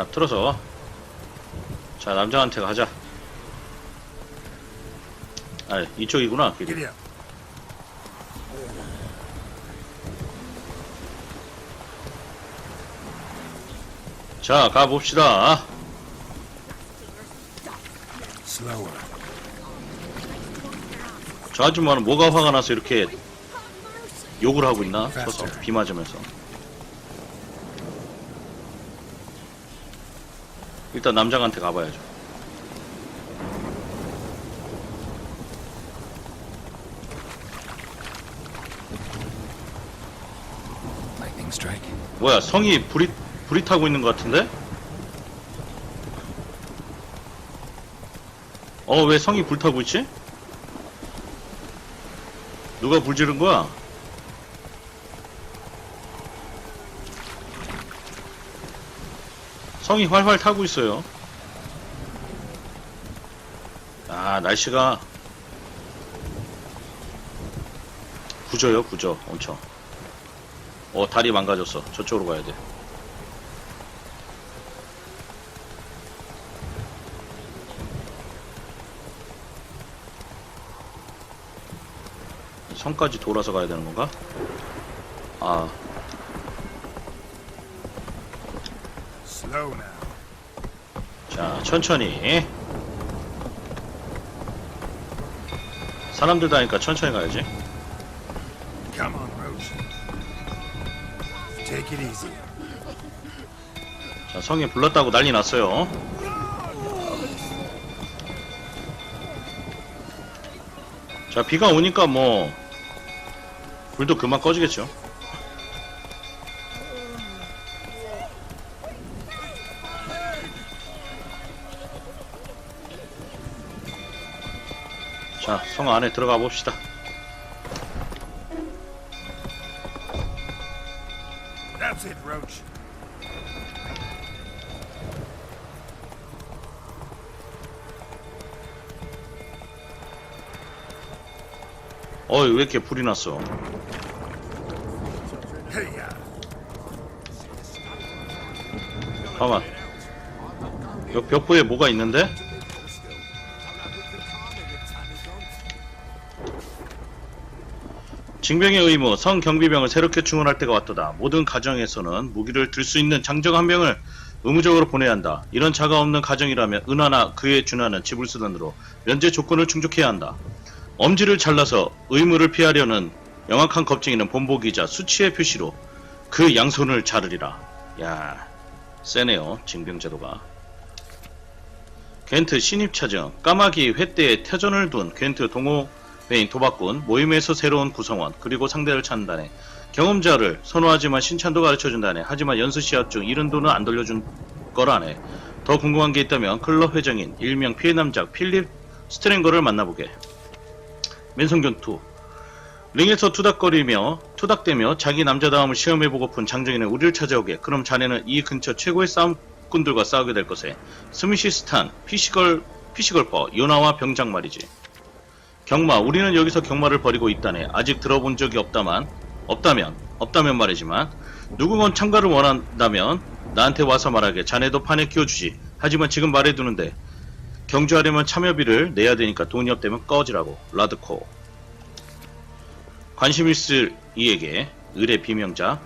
자, 틀어서. 자, 남자한테 가자. 아, 이쪽이구나, 길이. 자, 가봅시다. Slower. 저 아줌마는 뭐가 화가 나서 이렇게 욕을 하고 있나? 서서 비 맞으면서. 일단 남장한테 가봐야죠. 뭐야, 성이 불이, 불이 타고 있는 것 같은데? 어, 왜 성이 불 타고 있지? 누가 불 지른 거야? 성이 활활 타고 있어요. 아, 날씨가 구져요, 구져. 엄청. 어, 다리 망가졌어. 저쪽으로 가야 돼. 성까지 돌아서 가야 되는 건가? 아, Slow now. 자, 천천히. 사람들 다니까 천천히 가야지. Come on, Roach. Take it easy. 자, 성이 불났다고 난리 났어요. 자, 비가 오니까 뭐, 불도 그만 꺼지겠죠. 성 안에 들어가 봅시다. That's it, Roach. 어이, 왜 이렇게 불이 났어? 잠깐만. 여 벽보에 뭐가 있는데? 징병의 의무, 성경비병을 새롭게 충원할 때가 왔도다. 모든 가정에서는 무기를 들 수 있는 장정 한 명을 의무적으로 보내야 한다. 이런 자가 없는 가정이라면 은하나 그에 준하는 지불수단으로 면제 조건을 충족해야 한다. 엄지를 잘라서 의무를 피하려는 영악한 겁쟁이는 본보기자 수치의 표시로 그 양손을 자르리라. 야, 세네요, 징병제도가. 겐트 신입 차정, 까마귀 회대에 태전을 둔 겐트 동호 회인 도박꾼, 모임에서 새로운 구성원, 그리고 상대를 찾는다네. 경험자를 선호하지만 신찬도 가르쳐준다네. 하지만 연수 시합 중 이른 돈은 안 돌려준 거라네. 더 궁금한 게 있다면 클럽 회장인 일명 피해 남자 필립 스트랭거를 만나보게. 맨성견투 링에서 투닥거리며 투닥대며 자기 남자다움을 시험해보고픈 장정인은 우리를 찾아오게 그럼 자네는 이 근처 최고의 싸움꾼들과 싸우게 될 것에 스미시 스탄, 피시걸, 피시걸퍼, 요나와 병장 말이지 경마 우리는 여기서 경마를 벌이고 있다네. 아직 들어본 적이 없다만 없다면 없다면 말이지만 누구건 참가를 원한다면 나한테 와서 말하게. 자네도 판에 끼워주지. 하지만 지금 말해두는데 경주하려면 참여비를 내야 되니까 돈이 없다면 꺼지라고. 라드코. 관심 있을 이에게 의뢰 비명자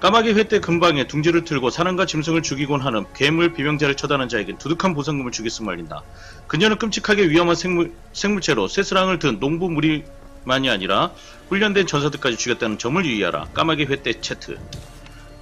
까마귀 회대 근방에 둥지를 틀고 사람과 짐승을 죽이곤 하는 괴물 비명자를 처단한 자에겐 두둑한 보상금을 주겠음 말린다. 그녀는 끔찍하게 위험한 생물, 생물체로 쇠스랑을 든 농부 무리만이 아니라 훈련된 전사들까지 죽였다는 점을 유의하라. 까마귀 회대 채트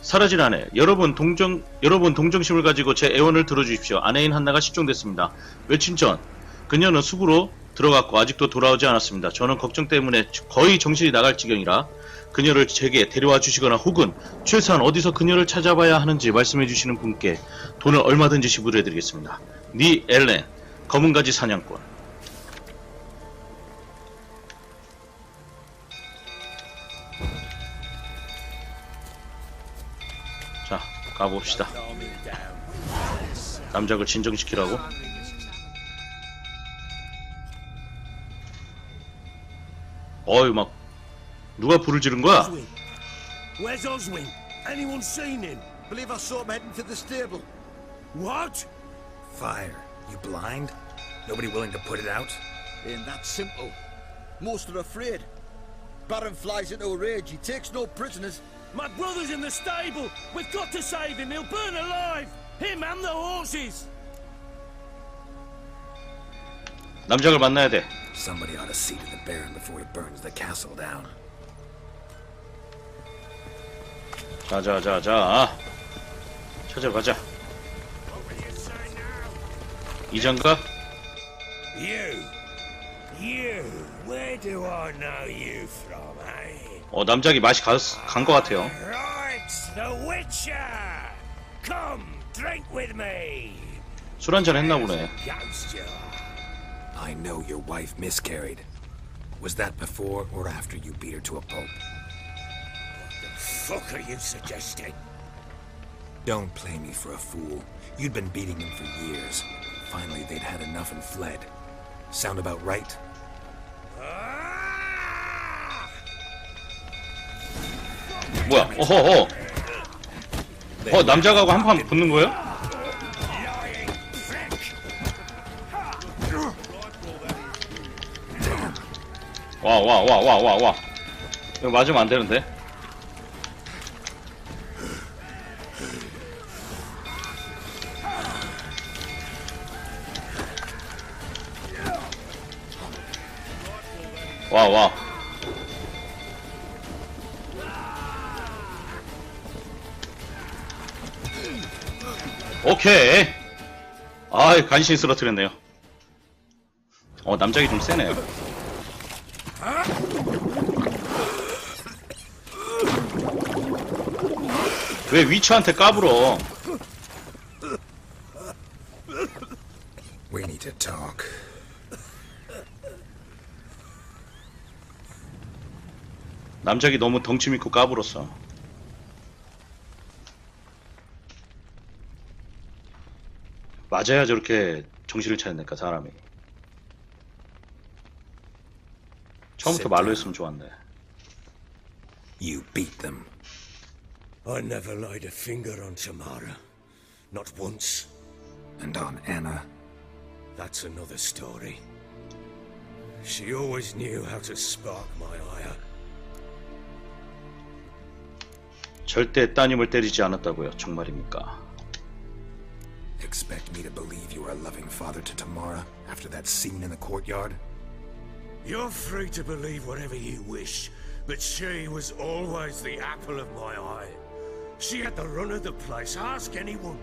사라진 아내 여러분 동정 여러분 동정심을 가지고 제 애원을 들어주십시오. 아내인 한나가 실종됐습니다. 며칠 전 그녀는 숲으로 들어갔고 아직도 돌아오지 않았습니다. 저는 걱정 때문에 거의 정신이 나갈 지경이라 그녀를 제게 데려와 주시거나 혹은 최소한 어디서 그녀를 찾아봐야 하는지 말씀해 주시는 분께 돈을 얼마든지 지불해 드리겠습니다. 니 엘렌 검은가지 사냥꾼 자 가봅시다. 남작을 진정시키라고? 어이 막 누가 불을 지른 거야? Oswin. Where's Oswin? Anyone seen him? Believe I saw him heading to the stable. What? Fire. You blind? Nobody willing to put it out? Ain't that simple. Most are afraid. Baron flies into a rage. He takes no prisoners. My brother's in the stable. We've got to save him. He'll burn alive. Him and the horses. 남작을 만나야 돼. Somebody ought to see to the Baron before he burns the castle down. 자자자자. 찾아가자. 이장가? Eh? 어 남작이 맛이 간것 같아요. 술 한잔 했나 보네. I know your wife miscarried. Was that before or after you beat her to a pulp? What the fuck are you suggesting? Don't play me for a fool. You'd been beating them for years. Finally, they'd had enough and fled. Sound about right? 뭐야? 어허 어. 어 남작하고 한 판 붙는 거예요? 와 와 와 와 와 와. 이거 맞으면 안 되는데. 와 와. 오케이. 아, 간신히 쓰러뜨렸네요. 어, 남작이 좀 세네요. 왜 위치한테 까불어? We need to talk. 남작이 너무 덩치 믿고 까불었어. 맞아야 저렇게 정신을 차려낼까 사람이. 처음부터 말로 했으면 좋았네. You beat them. I never laid a finger on Tamara. Not once. And on Anna? That's another story. She always knew how to spark my ire. 절대 따님을 때리지 않았다고요. 정말입니까? Expect me to believe you are a loving father to Tamara after that scene in the courtyard? You're free to believe whatever you wish, but she was always the apple of my eye. She had the run of the place, ask anyone.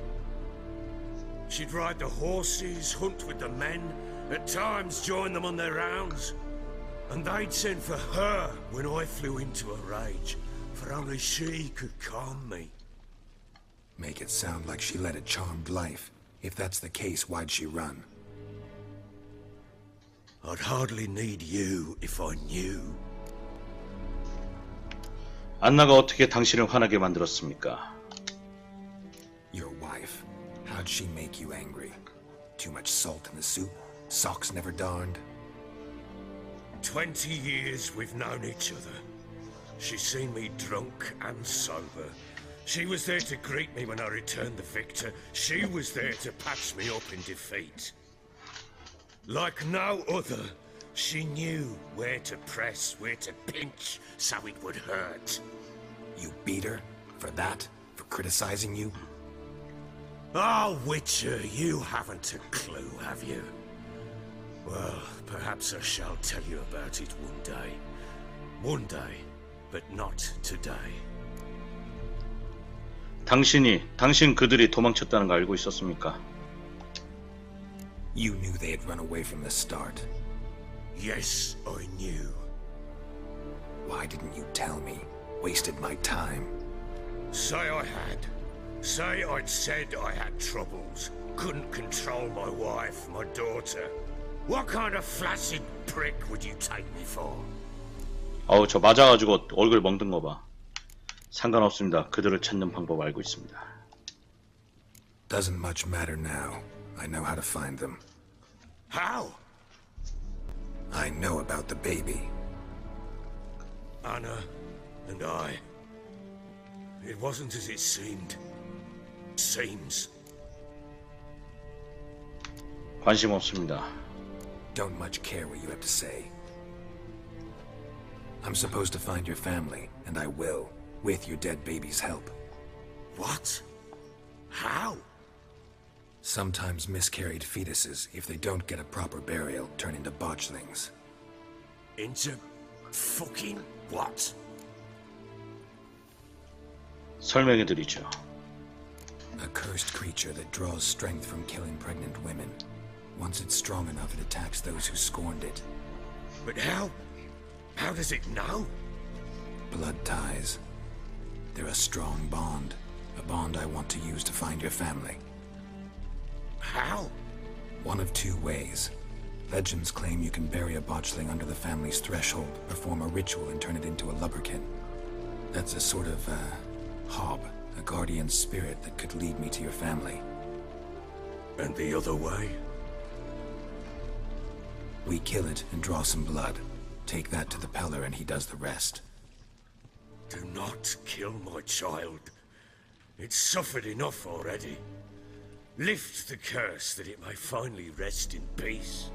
She'd ride the horses, hunt with the men, at times join them on their rounds. And they'd send for her when I flew into a rage, for only she could calm me. Make it sound like she led a charmed life. If that's the case, why'd she run? I'd hardly need you if I knew. 안나가 어떻게 당신을 화나게 만들었습니까? Your wife. How'd she make you angry? Too much salt in the soup? Socks never darned? Twenty years we've known each other. She's seen me drunk and sober. She was there to greet me when I returned the victor. She was there to patch me up in defeat. Like no other, she knew where to press, where to pinch, so it would hurt. You beat her? For that? For criticizing you? Oh, Witcher, you haven't a clue, have you? Well, perhaps I shall tell you about it one day. One day, but not today. 당신이 당신 그들이 도망쳤다는 거 알고 있었습니까? You knew they had run away from the start. Yes, I knew. Why didn't you tell me? Wasted my time. Say I had. Say I'd said I had troubles. Couldn't control my wife, my daughter. What kind of flaccid prick would you take me for? 어우 저 맞아가지고 얼굴 멍든 거 봐. 상관없습니다. 그들을 찾는 방법 알고 있습니다. Doesn't much matter now. I know how to find them. How? I know about the baby. Anna and I. It wasn't as it seemed. Seems. 관심 없습니다. Don't much care what you have to say. I'm supposed to find your family, and I will, with your dead baby's help. What? How? Sometimes miscarried fetuses, if they don't get a proper burial, turn into botchlings. Into fucking what? 설명해 드리죠. A cursed creature that draws strength from killing pregnant women. Once it's strong enough, it attacks those who scorned it. But how? how does it know? Blood ties. They're a strong bond. A bond I want to use to find your family. How? One of two ways. Legends claim you can bury a botchling under the family's threshold, perform a ritual, and turn it into a lubberkin. That's a sort of, uh, hob, a guardian spirit that could lead me to your family. And the other way? We kill it and draw some blood. Take that to the Peller and he does the rest. Do not kill my child. It's suffered enough already. Lift the curse that it may finally rest in peace.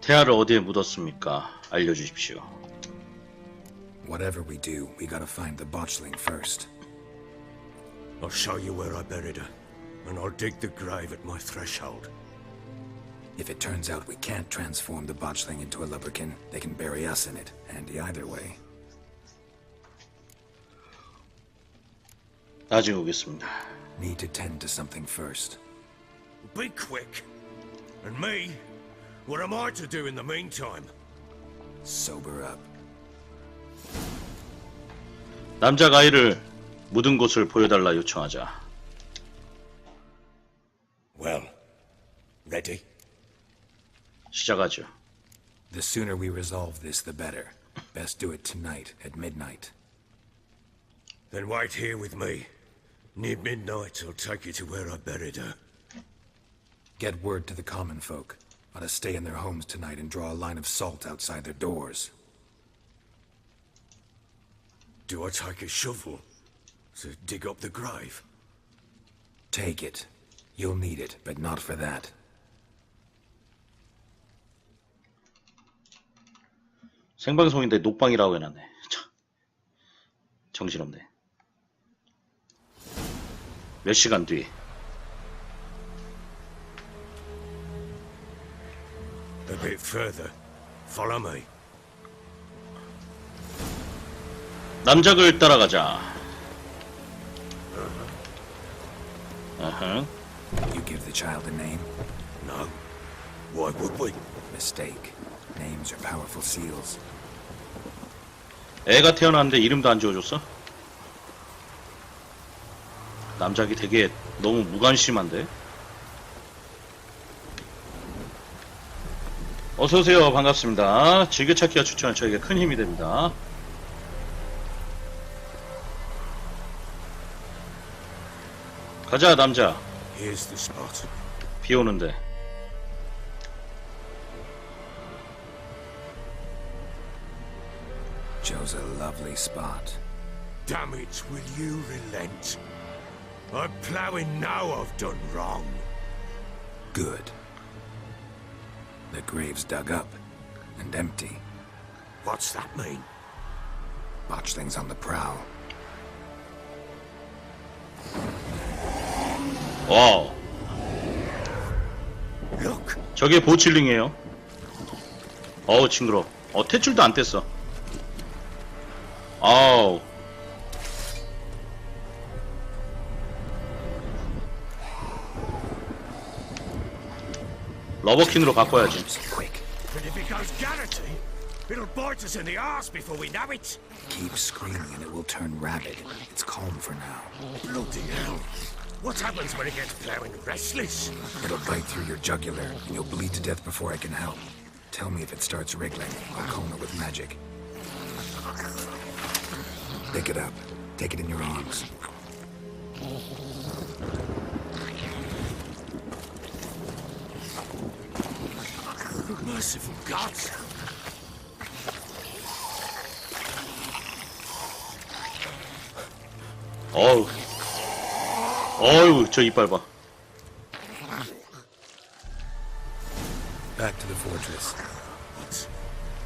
태아를 어디에 묻었습니까? 알려주십시오. Whatever we do, we gotta find the botchling first. I'll show you where I buried her, and I'll dig the grave at my threshold. If it turns out we can't transform the botchling into a lubberkin, they can bury us in it. Handy either way. 나중에 오겠습니다. Need to tend to something first. Be quick. And me? What am I to do in the meantime? Sober up. 남자가 아이를 묻은 곳을 보여달라 요청하자. Well, ready? 시작하죠. The sooner we resolve this, the better. Best do it tonight at midnight. Then wait here with me. Near midnight, I'll take you to where I buried her. Get word to the common folk. Ought to stay in their homes tonight and draw a line of salt outside their doors. Do I take a shovel to dig up the grave? Take it. You'll need it, but not for that. 생방송인데 녹방이라고 해놨네. 참. 정신없네. 몇 시간 뒤. A bit further. Follow me. 남작을 따라가자. 아하. You give the child a name? No. Why would we? Mistake. Names are powerful seals. 애가 태어났는데 이름도 안 지어줬어? 남작이 되게 너무 무관심한데? 어서오세요. 반갑습니다. 즐겨찾기가 추천한 저에게 큰 힘이 됩니다. 가자, 남자. 비 오는데. lovely spot. Damn it, will you relent? I'm ploughing now I've done wrong. Good. The grave's dug up and empty. What's that mean? Botchlings on the prowl. 와우. Look, 저게 보칠링이에요. 어우, 징그러. 어, 탯줄도 안 뗐어. 아우. 러버킨으로 바꿔야지. Quick. but if it goes garrety, it'll bite us in the arse before we know it. Keep screaming and it will turn rabid. It's calm for now. Bloody hell. What happens when it gets ploughing restless? It'll bite through your jugular and you'll bleed to death before I can help. Tell me if it starts wriggling. I'll calm it with magic. Pick it up. Take it in your arms. Merciful gods. 어우. 어휴 저 이빨 봐. Back to the fortress. What?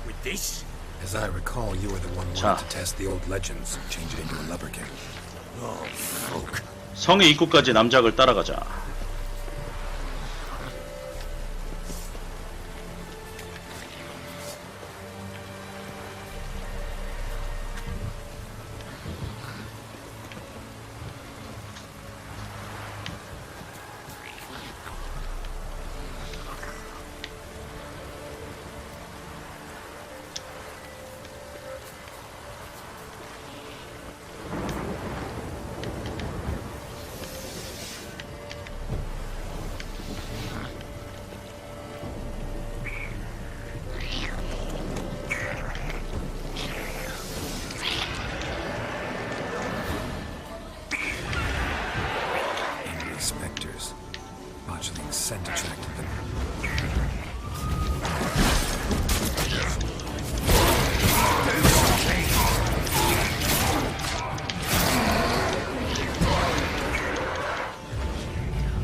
With this? As I recall, you were the one 자. wanting to test the old legends, change it into a lubberkin. Oh, fuck. 성의 입구까지 남작을 따라가자.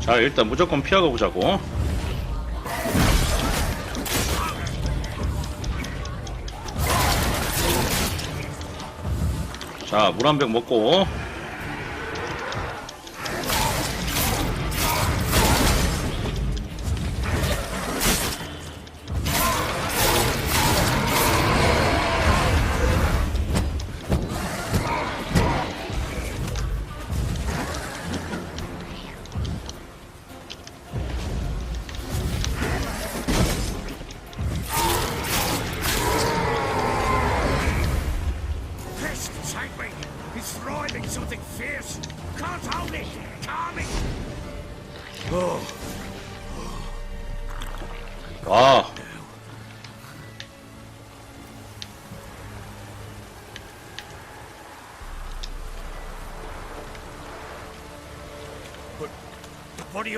자 일단 무조건 피하고 보자고. 자물 한 병 먹고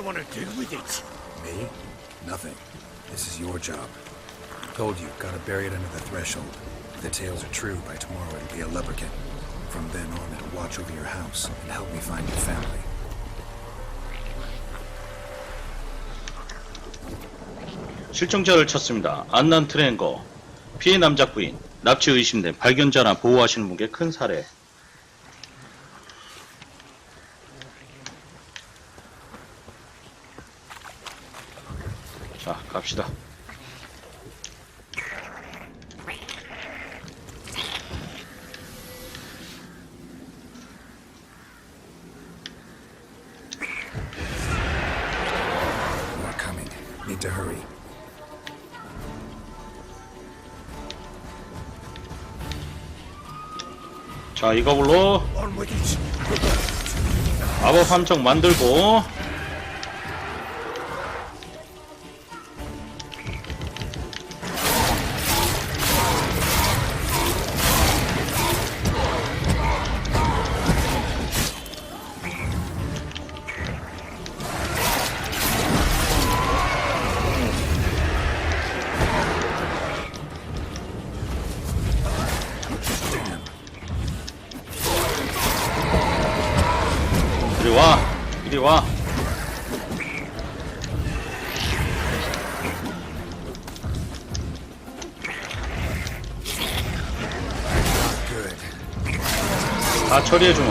want to do with it? Me? Nothing. This is your job. Told you, gotta bury it under the threshold. If the tales are true, by tomorrow it'll be a lubberkin. From then on, it'll watch over your house and help me find your family. 실종자를 찾습니다. 안난 트레인거 피해 남자 부인 납치 의심된 발견자나 보호하시는 분께 큰 사례. 자 갑시다. 자 it! 마법 함정 만들고 처리해주마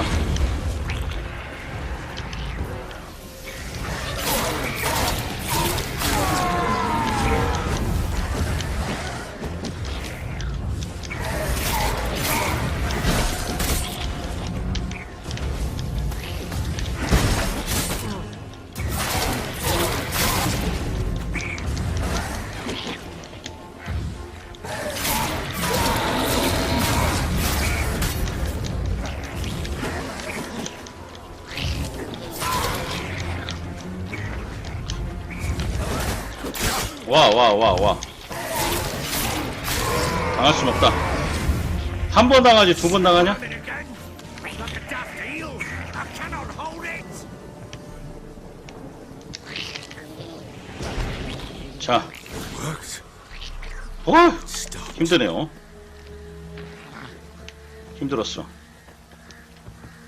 와와와 와 당할 순 없다 한 번 당하지 두 번 당하냐? 자. 어. 힘드네요 힘들었어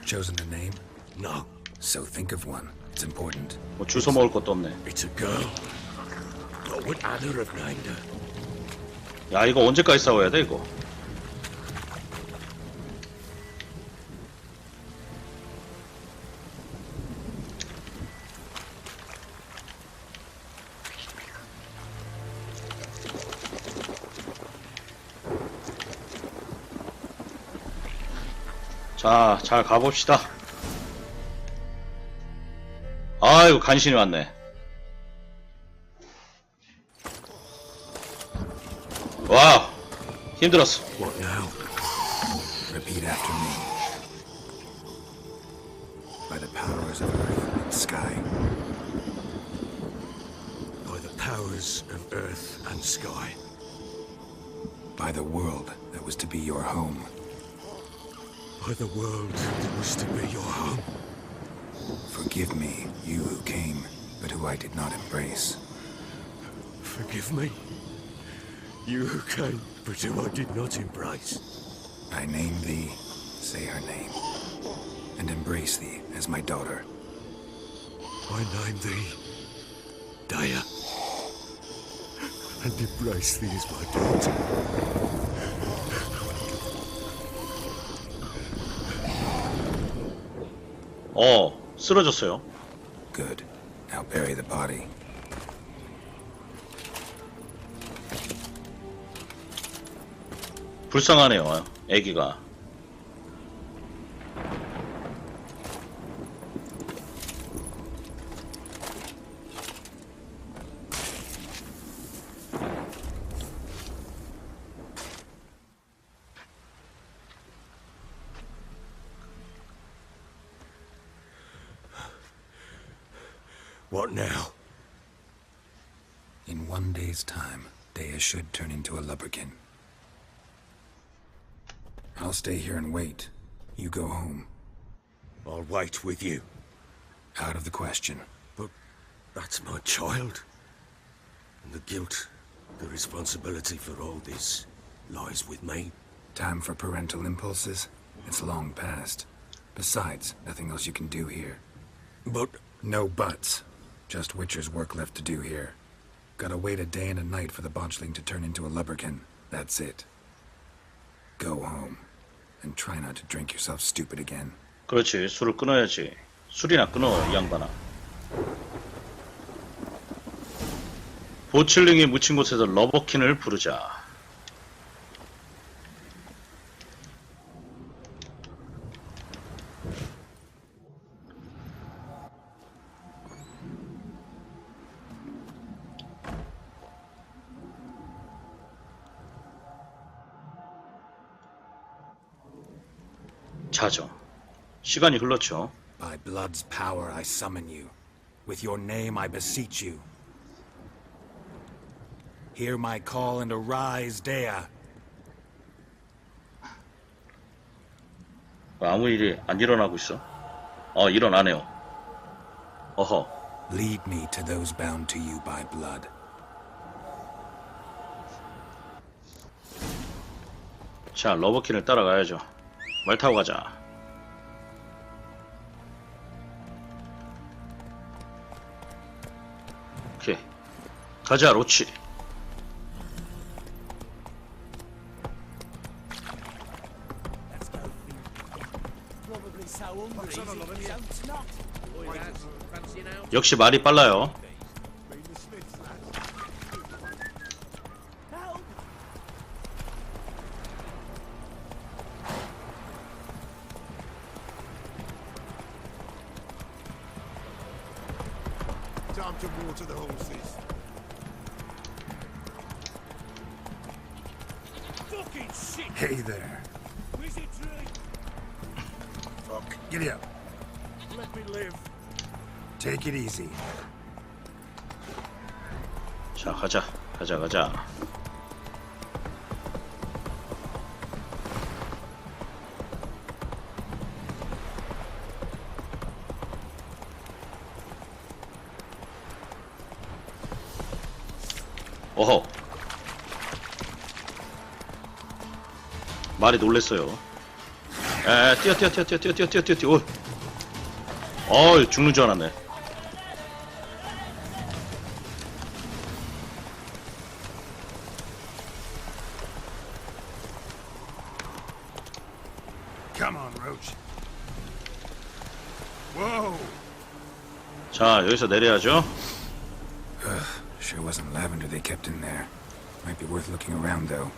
Chosen a name? No. So think of one. It's important. 뭐 주워 먹을 것도 없네. It's a girl. 야 이거 언제까지 싸워야 돼 이거? 자, 잘 가봅시다. 아이고, 간신히 왔네. 와우, 힘들었어. What now? Repeat after me. By the powers of earth and sky, By the powers of earth and sky. by the world that was to be your home, By the world that was to be your home. forgive me, you who came, but who I did not embrace. Forgive me. You who came, but who I did not embrace. I name thee, say her name, and embrace thee as my daughter. I name thee Daya. And embrace thee as my daughter. 어, 쓰러졌어요. Good. Now bury the body. 불쌍하네요, 애기가. What now? In one day's time, Dea should turn into a lubberkin. I'll stay here and wait. You go home. I'll wait with you. Out of the question. But that's my child. And the guilt, the responsibility for all this lies with me. Time for parental impulses? It's long past. Besides, nothing else you can do here. But No buts. Just Witcher's work left to do here. Gotta wait a day and a night for the botchling to turn into a lubberkin. That's it. Go home. And try not to drink yourself stupid again. 그렇지, 술을 끊어야지. 술이나 끊어, 이 양반아. 보칠링이 묻힌 곳에서 러버킨을 부르자. 자죠. 시간이 흘렀죠. By blood's power I summon you. With your name I beseech you. Hear my call and arise, Dea. 아무 일이 안 일어나고 있어. 어, 일어나네요. 어허. Lead me to those bound to you by blood. 자, 러버킨을 따라가야죠. 말 타고 가자. 오케이. 가자, 로치. 역시 말이 빨라요. 가자. 어허. 말이 놀랬어요. 에, 뛰어, 뛰어, 뛰어, 뛰어, 뛰어, 뛰어, 뛰어, 뛰어, 뛰어. 오. 어 죽는 줄 알았네. 자 여기서 내려야죠. Sure wasn't lavender they kept in there. Might be worth looking around, though.